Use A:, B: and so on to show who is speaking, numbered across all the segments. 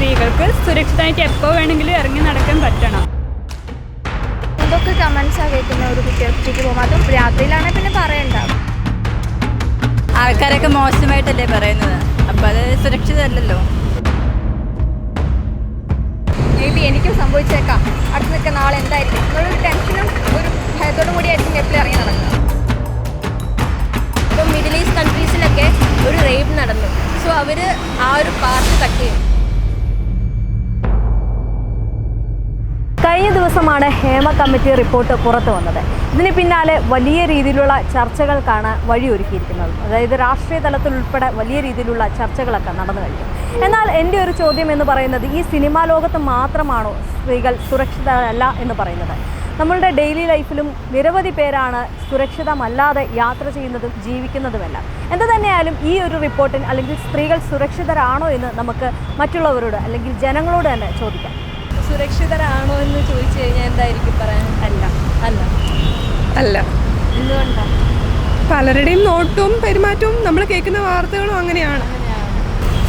A: സ്ത്രീകൾക്ക് സുരക്ഷിതമായിട്ട് എപ്പോൾ വേണമെങ്കിലും ഇറങ്ങി നടക്കാൻ പറ്റണം.
B: ഇതൊക്കെ കമൻസാണ് കേൾക്കുന്നത് ഒരു കുട്ടി ഒറ്റയ്ക്ക് പോകുമ്പോൾ അതും രാത്രിയിലാണെങ്കിൽ പിന്നെ പറയണ്ട.
C: ആൾക്കാരൊക്കെ മോശമായിട്ടല്ലേ പറയുന്നത്? അപ്പം അത് സുരക്ഷിതമല്ലല്ലോ.
B: മേ ബി എനിക്കും സംഭവിച്ചേക്കാം. അടുത്ത് നിൽക്കുന്ന ആൾ എന്തായിരിക്കും? എന്നുള്ളൊരു ടെൻഷനും ഒരു ഭയത്തോടും കൂടി ആയിരിക്കും എപ്പോഴും ഇറങ്ങി നടക്കുക.
D: ഇപ്പം മിഡിൽ ഈസ്റ്റ് കൺട്രീസിലൊക്കെ ഒരു റേപ്പ് നടന്നു. സോ അവർ ആ ഒരു പാർട്ട് കട്ട് ചെയ്യും
E: ദിവസമാണ് ഹേമ കമ്മിറ്റി റിപ്പോർട്ട് പുറത്തു വന്നത്. ഇതിന് പിന്നാലെ വലിയ രീതിയിലുള്ള ചർച്ചകൾക്കാണ് വഴിയൊരുക്കിയിരിക്കുന്നത്. അതായത് രാഷ്ട്രീയ തലത്തിൽ ഉൾപ്പെടെ വലിയ രീതിയിലുള്ള ചർച്ചകളൊക്കെ നടന്നു കഴിഞ്ഞു. എന്നാൽ എന്റെ ഒരു ചോദ്യം എന്ന് പറയുന്നത് ഈ സിനിമാ ലോകത്ത് മാത്രമാണോ സ്ത്രീകൾ സുരക്ഷിതരല്ല എന്ന് പറയുന്നത്? നമ്മളുടെ ഡെയിലി ലൈഫിലും നിരവധി പേരാണ് സുരക്ഷിതമല്ലാതെ യാത്ര ചെയ്യുന്നതും ജീവിക്കുന്നതുമെല്ലാം. എന്ത് തന്നെയായാലും ഈ ഒരു റിപ്പോർട്ടിൽ അല്ലെങ്കിൽ സ്ത്രീകൾ സുരക്ഷിതരാണോ എന്ന് നമുക്ക് മറ്റുള്ളവരോട് അല്ലെങ്കിൽ ജനങ്ങളോട് തന്നെ ചോദിക്കാം.
D: സുരക്ഷിതരാണോ എന്ന് ചോദിച്ചു കഴിഞ്ഞാൽ എന്തായിരിക്കും പറയാൻ അല്ല അല്ല
F: അല്ല. പലരുടെയും നോട്ടും പെരുമാറ്റവും നമ്മൾ കേൾക്കുന്ന വാർത്തകളും അങ്ങനെയാണ്.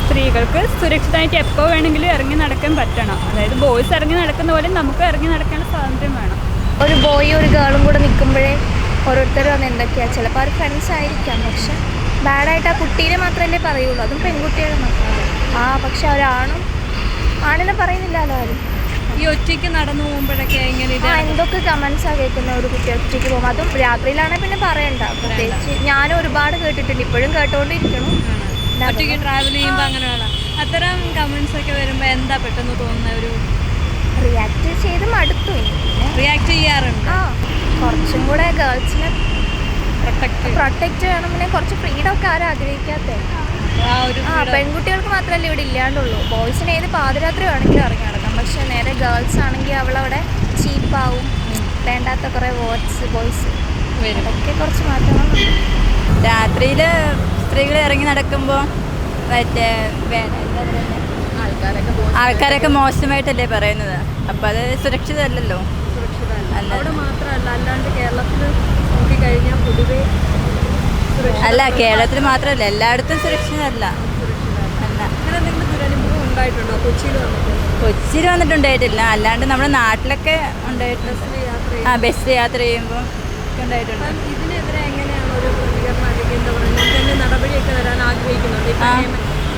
A: സ്ത്രീകൾക്ക് സുരക്ഷിതമായിട്ട് എപ്പോൾ വേണമെങ്കിലും ഇറങ്ങി നടക്കാൻ പറ്റണം. അതായത് ബോയ്സ് ഇറങ്ങി നടക്കുന്ന പോലെ നമുക്ക് ഇറങ്ങി നടക്കാനുള്ള സ്വാതന്ത്ര്യം വേണം.
B: ഒരു ബോയും ഒരു ഗേളും കൂടെ നിൽക്കുമ്പോഴേ ഓരോരുത്തരും വന്ന് എന്തൊക്കെയാണ് ചിലപ്പോൾ അവർ ഫ്രണ്ട്സ് ആയിരിക്കാം. പക്ഷെ ബാഡായിട്ട് ആ കുട്ടീനെ മാത്രമല്ലേ പറയുള്ളൂ. അതും പെൺകുട്ടികളെ മാത്രമേ ആ പക്ഷെ ഒരാണും ആണിനെ പറയുന്നില്ലല്ലോ ആരും.
D: ഈ ഒറ്റയ്ക്ക് നടന്നു പോകുമ്പോഴൊക്കെ എങ്ങനെ
B: ആ എന്തൊക്കെ ആ കേൾക്കുന്ന ഒരു കുട്ടി ഒറ്റയ്ക്ക് പോകുമ്പോൾ അതും രാത്രിയിലാണെങ്കിൽ പിന്നെ പറയണ്ട. പ്രത്യേകിച്ച് ഞാനും ഒരുപാട് കേട്ടിട്ടുണ്ട്. ഇപ്പോഴും കേട്ടോണ്ടിരിക്കണം.
D: ഒറ്റയ്ക്ക് ട്രാവൽ ചെയ്യുമ്പോൾ അങ്ങനെയുള്ള അത്തരം കമൻസ് ഒക്കെ വരുമ്പോൾ എന്താ പെട്ടെന്ന് തോന്നുന്ന ഒരു
B: റിയാക്ട് ചെയ്ത് മടുത്തു.
D: റിയാക്ട് ചെയ്യാറുണ്ട്.
B: ആ കുറച്ചും കൂടെ ഗേൾസിനെ
D: പ്രൊട്ടക്ട്
B: പ്രൊട്ടക്റ്റ് ചെയ്യണം പിന്നെ കുറച്ച് ഫ്രീഡം ഒക്കെ ആരും ആഗ്രഹിക്കാത്തേ?
D: ആ
B: പെൺകുട്ടികൾക്ക് മാത്രമല്ല ഇവിടെ ഇല്ലാണ്ടുള്ളൂ. ബോയ്സിന് ഏത് പാതിരാത്രി വേണമെങ്കിലും ഇറങ്ങി. പക്ഷെ നേരെ ഗേൾസ് ആണെങ്കിൽ അവളവിടെ ചീപ്പാവും. വേണ്ടാത്ത കുറേ വേർഡ്സ് ബോയ്സ് അതൊക്കെ കുറച്ച് മാറ്റങ്ങളുണ്ട്.
C: രാത്രിയിൽ സ്ത്രീകൾ ഇറങ്ങി നടക്കുമ്പോൾ മറ്റേ
D: ആൾക്കാരൊക്കെ
C: ആൾക്കാരൊക്കെ മോശമായിട്ടല്ലേ പറയുന്നത്? അപ്പം അത് സുരക്ഷിതമല്ലല്ലോ? അല്ല
D: അവിടെ മാത്രമല്ല അല്ലാണ്ട് കേരളത്തിൽ നോക്കിക്കഴിഞ്ഞാൽ പൊതുവേ
C: അല്ല കേരളത്തിൽ മാത്രമല്ല എല്ലായിടത്തും സുരക്ഷിതമല്ല. അല്ല.
D: ഉണ്ടായിട്ടുണ്ടോ? കൊച്ചിയിൽ വന്നിട്ട്?
C: കൊച്ചിയിൽ വന്നിട്ടുണ്ടായിട്ടില്ല. അല്ലാണ്ട് നമ്മുടെ നാട്ടിലൊക്കെ ഉണ്ടായിട്ടുണ്ട്
D: യാത്ര
C: ആ ബസ് യാത്ര ചെയ്യുമ്പോൾ ഉണ്ടായിട്ടുണ്ട്.
D: ഇതിനെതിരെ എങ്ങനെയാണ് ഒരു പ്രതികരണം അല്ലെങ്കിൽ എന്താ പറയുക നമുക്ക് നടപടിയൊക്കെ വരാൻ ആഗ്രഹിക്കുന്നുണ്ട്?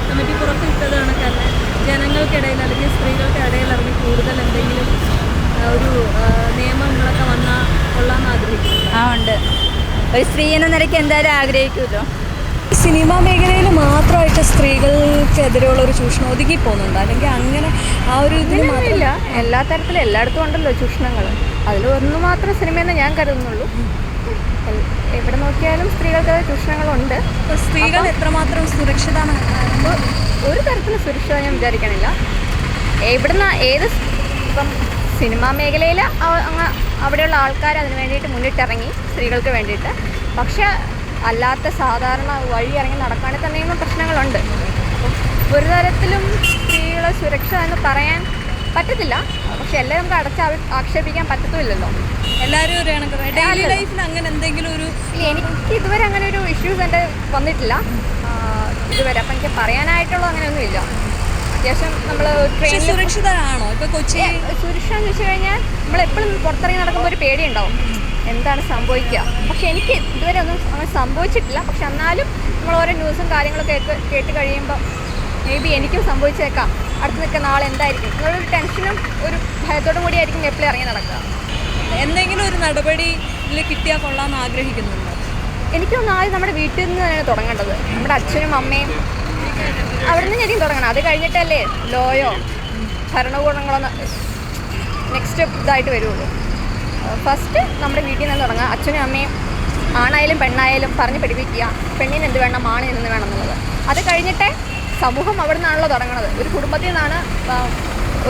D: കമ്മിറ്റി പുറത്തിട്ടത് കണക്കല്ല ജനങ്ങൾക്കിടയിൽ അല്ലെങ്കിൽ സ്ത്രീകൾക്കിടയിൽ ഇറങ്ങി കൂടുതൽ എന്തെങ്കിലും ഒരു ആ, നിയമങ്ങളൊക്കെ വന്നാൽ കൊള്ളാമെന്ന് ആഗ്രഹിക്കുന്നുണ്ട്.
C: ആ ഉണ്ട്. ഒരു സ്ത്രീ എന്ന നിലയ്ക്ക് എന്തായാലും ആഗ്രഹിക്കുമല്ലോ
E: സിനിമാ മേഖലയിൽ മാത്രമായിട്ട് സ്ത്രീകൾക്കെതിരെയുള്ള ഒരു ചൂഷണം ഒതുങ്ങി പോകുന്നുണ്ട്. അല്ലെങ്കിൽ അങ്ങനെ ആ ഒരു ഇതിന്
B: മാത്രമല്ല എല്ലാ തരത്തിലും എല്ലായിടത്തും ഉണ്ടല്ലോ ചൂഷണങ്ങൾ. അതിൽ ഒന്ന് മാത്രം സിനിമയെന്ന് ഞാൻ കരുതുന്നുള്ളൂ. എവിടെ നോക്കിയാലും സ്ത്രീകൾക്ക് ചൂഷണങ്ങളുണ്ട്.
D: അപ്പോൾ സ്ത്രീകൾ എത്രമാത്രം സുരക്ഷിതമാണ്?
B: ഒരു തരത്തിലും സുരക്ഷിത ഞാൻ വിചാരിക്കണില്ല. എവിടുന്ന ഏത് ഇപ്പം സിനിമാ മേഖലയിൽ അങ്ങ് അവിടെയുള്ള ആൾക്കാർ അതിന് വേണ്ടിയിട്ട് മുന്നിട്ടിറങ്ങി സ്ത്രീകൾക്ക് വേണ്ടിയിട്ട്. പക്ഷെ അല്ലാത്ത സാധാരണ വഴി ഇറങ്ങി നടക്കുകയാണെങ്കിൽ തന്നെയും പ്രശ്നങ്ങളുണ്ട്. ഒരു തരത്തിലും സ്ത്രീകളെ സുരക്ഷ എന്ന് പറയാൻ പറ്റത്തില്ല. പക്ഷെ എല്ലാം നമുക്ക് അടച്ച് ആക്ഷേപിക്കാൻ പറ്റത്തുമില്ലല്ലോ.
D: എല്ലാവരും ഒരു ഡെയിലി ലൈഫിൽ അങ്ങനെ എന്തെങ്കിലും ഒരു
B: എനിക്ക് ഇതുവരെ അങ്ങനെ ഒരു ഇഷ്യൂസ് എന്റെ വന്നിട്ടില്ല. ഇതുവരെ അപ്പം എനിക്ക് പറയാനായിട്ടുള്ള അങ്ങനെയൊന്നുമില്ല അത്യാവശ്യം നമ്മൾ ട്രെയിനിൽ
D: സുരക്ഷിതരാണോ? ഇപ്പൊ കൊച്ചി
B: സുരക്ഷ എന്ന് വെച്ച് കഴിഞ്ഞാൽ നമ്മൾ എപ്പോഴും പുറത്തിറങ്ങി നടക്കുമ്പോൾ ഒരു പേടിയുണ്ടാവും. എന്താണ് സംഭവിക്കുക? പക്ഷെ എനിക്ക് ഇതുവരെ ഒന്നും അങ്ങനെ സംഭവിച്ചിട്ടില്ല. പക്ഷെ എന്നാലും നമ്മൾ ഓരോ ന്യൂസും കാര്യങ്ങളൊക്കെ കേട്ട് കേട്ട് കഴിയുമ്പോൾ മേ ബി എനിക്കും സംഭവിച്ചേക്കാം. അടുത്ത് നിൽക്കുന്ന ആൾ എന്തായിരിക്കും? നിങ്ങളൊരു ടെൻഷനും ഒരു ഭയത്തോടും കൂടി ആയിരിക്കും എപ്പോഴും ഇറങ്ങി നടക്കുക.
D: എന്തെങ്കിലും ഒരു നടപടിയിൽ കിട്ടിയാൽ കൊള്ളാമെന്ന് ആഗ്രഹിക്കുന്നുണ്ട്?
B: എനിക്ക് തോന്നുന്നു ആദ്യം നമ്മുടെ വീട്ടിൽ നിന്ന് തന്നെയാണ് തുടങ്ങേണ്ടത്. നമ്മുടെ അച്ഛനും അമ്മയും അവിടെ നിന്ന് ശരിക്കും തുടങ്ങണം. അത് കഴിഞ്ഞിട്ടല്ലേ ലോയോ ഭരണകൂടങ്ങളോ നെക്സ്റ്റ് ഇതായിട്ട് വരുള്ളൂ. ഫസ്റ്റ് നമ്മുടെ വീട്ടിൽ നിന്ന് തുടങ്ങുക അച്ഛനും അമ്മയും ആണായാലും പെണ്ണായാലും പറഞ്ഞ് പഠിപ്പിക്കുക. പെണ്ണിന് എന്ത് വേണം ആണിന് എന്ത് വേണം എന്നുള്ളത്. അത് കഴിഞ്ഞിട്ടേ സമൂഹം അവിടെ നിന്നാണല്ലോ തുടങ്ങുന്നത് ഒരു കുടുംബത്തിൽ നിന്നാണ്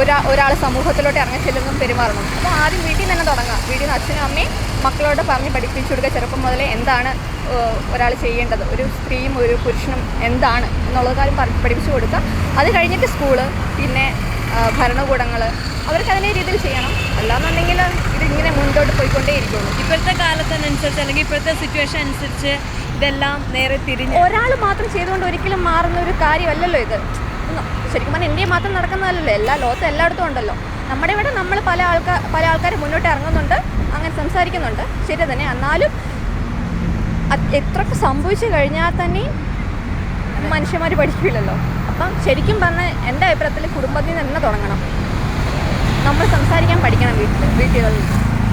B: ഒരാ ഒരാൾ സമൂഹത്തിലോട്ട് ഇറങ്ങി ചെല്ലുന്നതും പെരുമാറണം അപ്പോൾ ആദ്യം വീട്ടിൽ നിന്ന് തന്നെ തുടങ്ങുക വീട്ടിൽ നിന്ന് അച്ഛനും അമ്മയും മക്കളോട് പറഞ്ഞ് പഠിപ്പിച്ചു കൊടുക്കുക. ചെറുപ്പം മുതലേ എന്താണ് ഒരാൾ ചെയ്യേണ്ടത്? ഒരു സ്ത്രീയും ഒരു പുരുഷനും എന്താണ് എന്നുള്ളത് കാര്യം പഠി- പഠിപ്പിച്ചു കൊടുക്കുക. അത് കഴിഞ്ഞിട്ട് സ്കൂൾ പിന്നെ ഭരണകൂടങ്ങൾ അവർക്ക് അതിനെ രീതിയിൽ ചെയ്യണം. അല്ലാന്നുണ്ടെങ്കിൽ ഇതിങ്ങനെ മുന്നോട്ട് പോയിക്കൊണ്ടേ ഇരിക്കുള്ളൂ
D: ഇപ്പോഴത്തെ കാലത്തിനനുസരിച്ച് അല്ലെങ്കിൽ ഇപ്പോഴത്തെ സിറ്റുവേഷൻ അനുസരിച്ച് ഇതെല്ലാം നേരെ തിരിഞ്ഞ്
B: ഒരാൾ മാത്രം ചെയ്തുകൊണ്ട് ഒരിക്കലും മാറുന്ന ഒരു കാര്യമല്ലല്ലോ ഇത്. ശരിക്കും പറഞ്ഞാൽ ഇന്ത്യ മാത്രം നടക്കുന്നതല്ലല്ലോ. എല്ലാ ലോകത്തും എല്ലായിടത്തും ഉണ്ടല്ലോ. നമ്മുടെ ഇവിടെ നമ്മൾ പല ആൾക്കാർ പല ആൾക്കാർ മുന്നോട്ട് ഇറങ്ങുന്നുണ്ട്. അങ്ങനെ സംസാരിക്കുന്നുണ്ട്. ശരി തന്നെ. എന്നാലും എത്ര എത്രയൊക്കെ സംഭവിച്ചു കഴിഞ്ഞാൽ തന്നെ മനുഷ്യന്മാർ പഠിക്കില്ലല്ലോ. അപ്പം ശരിക്കും പറഞ്ഞാൽ എന്റെ അഭിപ്രായത്തിൽ കുടുംബത്തിൽ നിന്ന് തന്നെ തുടങ്ങണം. നമ്മൾ സംസാരിക്കാൻ പഠിക്കണം വീട്ടിൽ വീട്ടുകളിൽ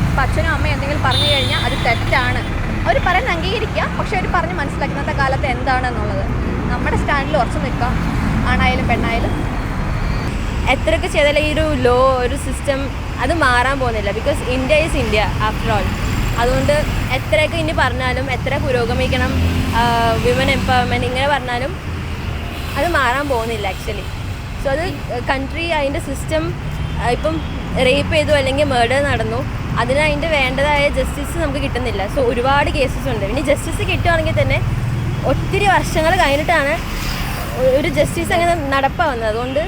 B: അപ്പം അച്ഛനും അമ്മയും എന്തെങ്കിലും പറഞ്ഞു കഴിഞ്ഞാൽ അത് തെറ്റാണ്. അവർ പറയുന്നത് അംഗീകരിക്കുക പക്ഷെ അവർ പറഞ്ഞ് മനസ്സിലാക്കുന്നത്തെ കാലത്ത് എന്താണെന്നുള്ളത്. നമ്മുടെ സ്റ്റാൻഡിൽ ഉറച്ചു നിൽക്കാം ആണായാലും പെണ്ണായാലും.
G: എത്രയൊക്കെ ചെയ്താലും ഈ ഒരു ലോ ഒരു സിസ്റ്റം അത് മാറാൻ പോകുന്നില്ല. Because India is India after all അതുകൊണ്ട് എത്രയൊക്കെ ഇനി പറഞ്ഞാലും എത്ര പുരോഗമിക്കണം വിമൻ എംപവർമെന്റ് ഇങ്ങനെ പറഞ്ഞാലും അത് മാറാൻ പോകുന്നില്ല ആക്ച്വലി സോ അത് കൺട്രി അതിന്റെ സിസ്റ്റം ഇപ്പം റേപ്പ് ചെയ്തു അല്ലെങ്കിൽ മേർഡർ നടന്നു. അതിന് അതിന്റെ വേണ്ടതായ ജസ്റ്റിസ് നമുക്ക് കിട്ടുന്നില്ല. സോ ഒരുപാട് കേസസ് ഉണ്ട്. ഇനി ജസ്റ്റിസ് കിട്ടുവാണെങ്കിൽ തന്നെ ഒത്തിരി വർഷങ്ങൾ കഴിഞ്ഞിട്ടാണ് ഒരു ജസ്റ്റിസ് അങ്ങനെ നടപ്പാവുന്നത്. അതുകൊണ്ട്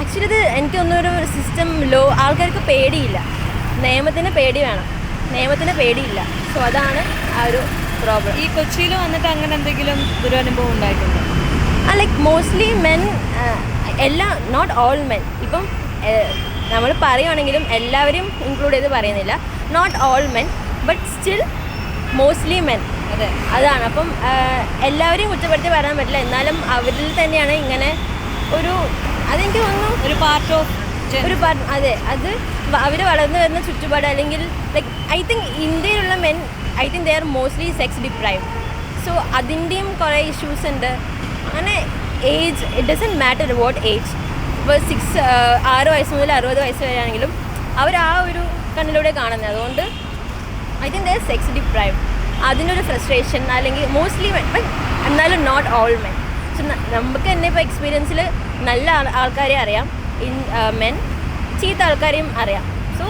G: ആക്ച്വലി ഇത് എനിക്ക് ഒന്നൊരു സിസ്റ്റം ലോ ആൾക്കാർക്ക് പേടിയില്ല. നിയമത്തിന് പേടി വേണം. നിയമത്തിന് പേടിയില്ല. സോ അതാണ് ആ ഒരു പ്രോബ്ലം
D: ഈ കൊച്ചിയിൽ വന്നിട്ട് അങ്ങനെ എന്തെങ്കിലും ദുരനുഭവം ഉണ്ടായിട്ടുണ്ടോ?
G: ആ ലൈക്ക് മോസ്റ്റ്ലി മെൻ എല്ലാ നോട്ട് ഓൾ മെൻ ഇപ്പം നമ്മൾ പറയുവാണെങ്കിലും എല്ലാവരും ഇൻക്ലൂഡ് ചെയ്ത് പറയുന്നില്ല. Not all men but still mostly men
D: അതെ.
G: അതാണ്. അപ്പം എല്ലാവരെയും കുറ്റപ്പെടുത്തി പറയാൻ പറ്റില്ല. എന്നാലും അവരിൽ തന്നെയാണ് ഇങ്ങനെ ഒരു അതെനിക്ക് തോന്നുന്നു
D: ഒരു പാർട്ട് ഓഫ്
G: ഒരു പാർട്ട് അതെ. അത് അവർ വളർന്നു വരുന്ന ചുറ്റുപാട് അല്ലെങ്കിൽ ലൈക്ക് ഐ തിങ്ക് ഇന്ത്യയിലുള്ള men I think they are mostly sex deprive so അതിന്റെയും കുറേ ഇഷ്യൂസ് ഉണ്ട്. അങ്ങനെ age it doesn't matter what age ഇപ്പോൾ സിക്സ് ആറ് വയസ്സ് മുതൽ അറുപത് വയസ്സ് വരെ ആണെങ്കിലും അവർ ആ ഒരു കണ്ണിലൂടെ കാണുന്നത്. അതുകൊണ്ട് I think the sex deprive അതിന്റെ ഒരു ഫ്രസ്ട്രേഷൻ അല്ലെങ്കിൽ മോസ്റ്റ്ലി മെൻ ബട്ട് എന്നാലും നോട്ട് ഓൾ മെൻ സോ നമുക്ക് തന്നെ ഇപ്പോൾ എക്സ്പീരിയൻസിൽ നല്ല ആൾ- ആൾക്കാരെ അറിയാം. ഇൻ മെൻ ചീത്ത ആൾക്കാരെയും അറിയാം. സോ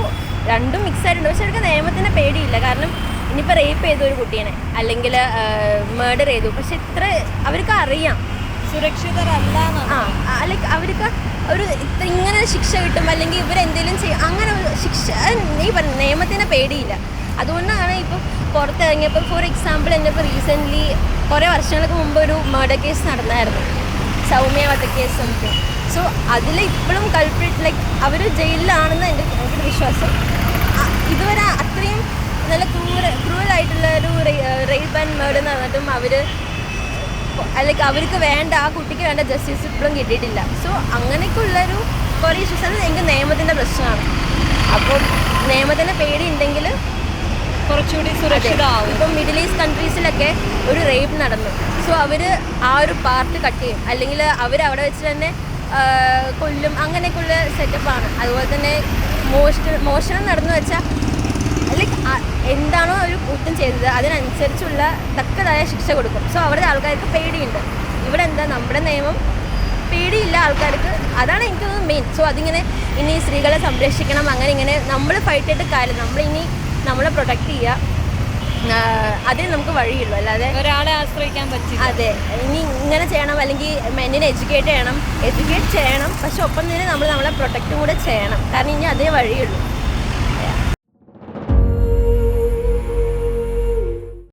G: രണ്ടും മിക്സ് ആയിട്ടുണ്ട്. പക്ഷെ അവർക്ക് നിയമത്തിന്റെ പേടിയില്ല. കാരണം ഇനിയിപ്പോൾ റേപ്പ് ചെയ്തു ഒരു കുട്ടീനെ അല്ലെങ്കിൽ മേർഡർ ചെയ്തു പക്ഷെ ഇത്ര അവർക്ക് അറിയാം.
D: സുരക്ഷിതരല്ല
G: ആ ലൈക്ക് അവർക്ക് ഒരു ഇങ്ങനെ ശിക്ഷ കിട്ടും അല്ലെങ്കിൽ ഇവരെന്തെങ്കിലും ചെയ്യും അങ്ങനെ ശിക്ഷ നീ പറഞ്ഞ നിയമത്തിന് പേടിയില്ല. അതുകൊണ്ടാണ് ഇപ്പം പുറത്തിറങ്ങിയപ്പോൾ ഫോർ എക്സാമ്പിൾ എന്റെ ഇപ്പോൾ റീസെന്റ്ലി കുറേ വർഷങ്ങൾക്ക് മുമ്പ് ഒരു മർഡർ കേസ് നടന്നായിരുന്നു. സൗമ്യ വധക്കേസ് നമുക്ക് സോ അതിൽ ഇപ്പോഴും കൾപ്രിറ്റ് ലൈക്ക് അവർ ജയിലിലാണെന്ന് എന്റെ എനിക്കൊരു വിശ്വാസം. ഇതുവരെ അത്രയും നല്ല ക്രൂര ക്രൂവലായിട്ടുള്ള ഒരു റേപ്പ് ആൻഡ് മേർഡ് എന്ന് പറഞ്ഞിട്ടും അവർ അല്ലെങ്കിൽ അവർക്ക് വേണ്ട ആ കുട്ടിക്ക് വേണ്ട ജസ്റ്റിസ് ഇപ്പോഴും കിട്ടിയിട്ടില്ല. സോ അങ്ങനെയൊക്കെ ഉള്ളൊരു കുറേ ഇഷ്യൂസ് ആണ് എനിക്ക് നിയമത്തിന്റെ പ്രശ്നമാണ്. അപ്പോൾ നിയമത്തിന്റെ പേടി ഉണ്ടെങ്കിൽ
D: കുറച്ചുകൂടി സുരക്ഷിതമാവും.
G: ഇപ്പം മിഡിൽ ഈസ്റ്റ് കൺട്രീസിലൊക്കെ ഒരു റേപ്പ് നടന്നു. സോ അവർ ആ ഒരു പാർട്ട് കട്ട് ചെയ്യും. അല്ലെങ്കിൽ അവർ അവിടെ വെച്ച് തന്നെ കൊല്ലും. അങ്ങനെയൊക്കെയുള്ള സെറ്റപ്പാണ് അതുപോലെ തന്നെ മോഷണം മോഷണം നടന്നു വെച്ചാൽ ലൈക്ക് എന്താണോ കുറ്റം ചെയ്തത് അതിനനുസരിച്ചുള്ള തക്കതായ ശിക്ഷ കൊടുക്കും. സോ അവരുടെ ആൾക്കാർക്ക് പേടിയുണ്ട്. ഇവിടെ എന്താ നമ്മുടെ നിയമം? പേടിയില്ല ആൾക്കാർക്ക്. അതാണ് എനിക്ക് തോന്നുന്നത് മെയിൻ സോ അതിങ്ങനെ ഇനി സ്ത്രീകളെ സംരക്ഷിക്കണം അങ്ങനെ ഇങ്ങനെ നമ്മൾ ഫൈറ്റ് ചെയ്തിട്ട് കാര്യം നമ്മളിനി നമ്മളെ പ്രൊട്ടക്റ്റ് ചെയ്യുക അതേ അതിന് നമുക്ക് വഴിയുള്ളൂ. അല്ലാതെ
D: ഒരാളെ ആശ്രയിക്കാൻ പറ്റും
G: അതെ. ഇനി ഇങ്ങനെ ചെയ്യണം അല്ലെങ്കിൽ മെന്നിനെ എഡ്യൂക്കേറ്റ് ചെയ്യണം എഡ്യൂക്കേറ്റ് ചെയ്യണം. പക്ഷെ ഒപ്പം തന്നെ നമ്മൾ നമ്മളെ പ്രൊട്ടക്റ്റും കൂടെ ചെയ്യണം. കാരണം ഇനി അതേ വഴിയുള്ളൂ.